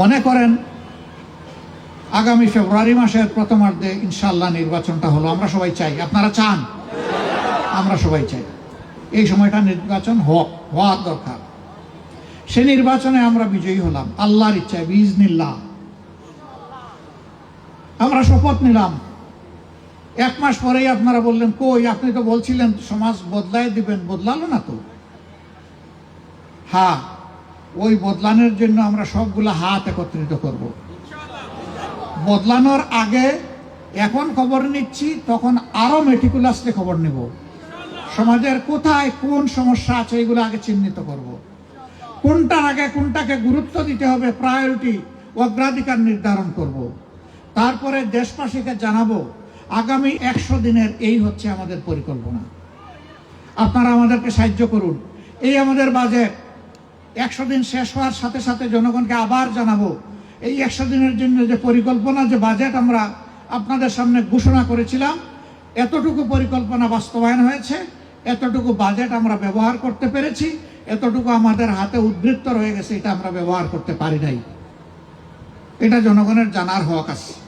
মনে করেন, আগামী ফেব্রুয়ারি মাসের প্রথমার্ধে ইনশাল্লাহ নির্বাচনটা হলো, আমরা সবাই চাই। আপনারা চান? আমরা সবাই চাই। এই সময়টা নির্বাচন হোক হওয়ার দরকার। সে নির্বাচনে আমরা বিজয়ী হলাম, আল্লাহর ইচ্ছায় বীজ বিজনিল্লাহ আমরা শপথ নিলাম। এক মাস পরেই আপনারা বললেন, কই, আপনি তো বলছিলেন সমাজ বদলায় দিবেন, বদলালো না তো? হ্যাঁ ওই বদলানোর জন্য আমরা সবগুলো হাত একত্রিত করব। বদলানোর আগে এখন খবর নিচ্ছি, তখন আরও মেটিকুলাসলি খবর নেব। সমাজের কোথায় কোন সমস্যা আছে এগুলো আগে চিহ্নিত করব। কোনটার আগে কোনটাকে গুরুত্ব দিতে হবে প্রায়োরিটি অগ্রাধিকার নির্ধারণ করব। তারপরে দেশবাসীকে জানাব, আগামী একশো দিনের এই হচ্ছে আমাদের পরিকল্পনা। আপনারা আমাদেরকে সাহায্য করুন। এই আমাদের বাজেট একশো দিন শেষ হওয়ার সাথে সাথে জনগণকে আবার জানাব, এই একশো দিনের জন্য যে পরিকল্পনা, যে বাজেট আমরা আপনাদের সামনে ঘোষণা করেছিলাম, এতটুকু পরিকল্পনা বাস্তবায়ন হয়েছে, এতটুকু বাজেট আমরা ব্যবহার করতে পেরেছি, এতটুকু আমাদের হাতে উদ্বৃত্ত রয়ে গেছে, এটা আমরা ব্যবহার করতে পারি নাই। এটা জনগণের জানার হক আছে।